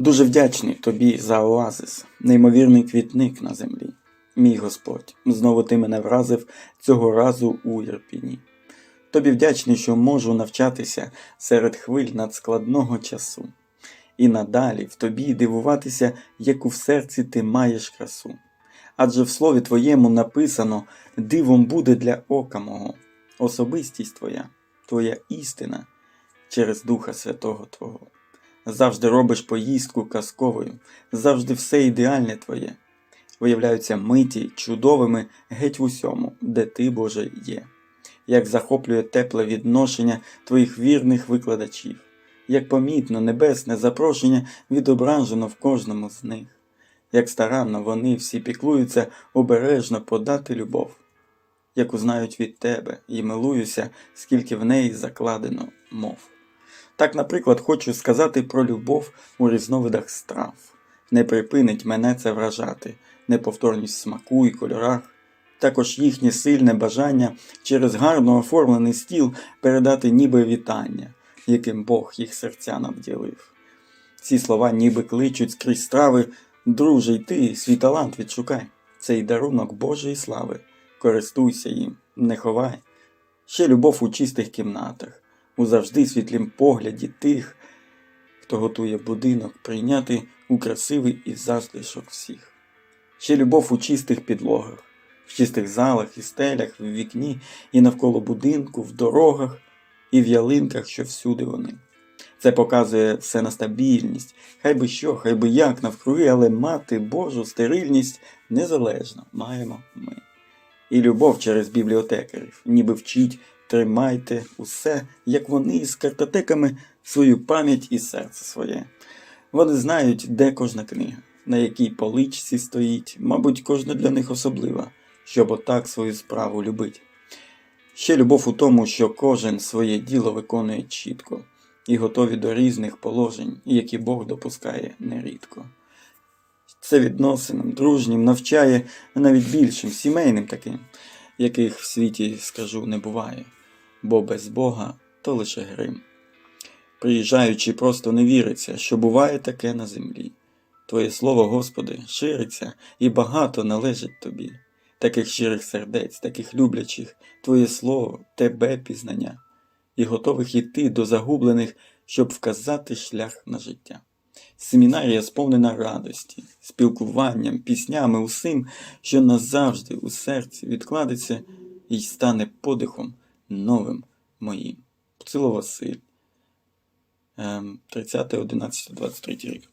Дуже вдячний тобі за оазис, неймовірний квітник на землі. Мій Господь, знову ти мене вразив цього разу у Ірпіні. Тобі вдячний, що можу навчатися серед хвиль надскладного часу, і надалі в тобі дивуватися, яку в серці ти маєш красу. Адже в слові твоєму написано дивом буде для ока мого, особистість твоя, твоя істина через Духа Святого Твого. Завжди робиш поїздку казковою, завжди все ідеальне твоє. Виявляються миті чудовими геть в усьому, де ти, Боже, є. Як захоплює тепле відношення твоїх вірних викладачів, як помітно небесне запрошення відображено в кожному з них, як старанно вони всі піклуються обережно подати любов, яку знають від тебе, і милуюся, скільки в неї закладено мов. Так, наприклад, хочу сказати про любов у різновидах страв. Не припинить мене це вражати, неповторність смаку і кольорах, також їхнє сильне бажання через гарно оформлений стіл передати ніби вітання, яким Бог їх серця надділив. Ці слова ніби кличуть скрізь страви, друже, й ти свій талант відшукай. Цей дарунок Божої слави, користуйся їм, не ховай. Ще любов у чистих кімнатах, у завжди світлім погляді тих, хто готує будинок прийняти у красивий і заздрішок всіх. Ще любов у чистих підлогах, в чистих залах і стелях, в вікні, і навколо будинку, в дорогах і в ялинках, що всюди вони. Це показує все на стабільність, хай би що, хай би як навкруги, але мати Божу стерильність незалежно маємо ми. І любов через бібліотекарів, ніби вчить, тримайте усе, як вони з картотеками свою пам'ять і серце своє. Вони знають, де кожна книга, на якій поличці стоїть, мабуть, кожна для них особлива, щоб отак свою справу любить. Ще любов у тому, що кожен своє діло виконує чітко і готові до різних положень, які Бог допускає нерідко. Це відносинам, дружнім навчає навіть більшим, сімейним таким, яких в світі, скажу, не буває, бо без Бога то лише грим. Приїжджаючи, просто не віриться, що буває таке на землі. Твоє слово, Господи, шириться і багато належить тобі, таких щирих сердець, таких люблячих, Твоє слово, тебе пізнання, і готових іти до загублених, щоб вказати шлях на життя. Семінарія сповнена радості, спілкуванням, піснями, усім, що назавжди у серці відкладеться і стане подихом новим моїм. Поцило Василь. Ем, 30, 11, 23 рік.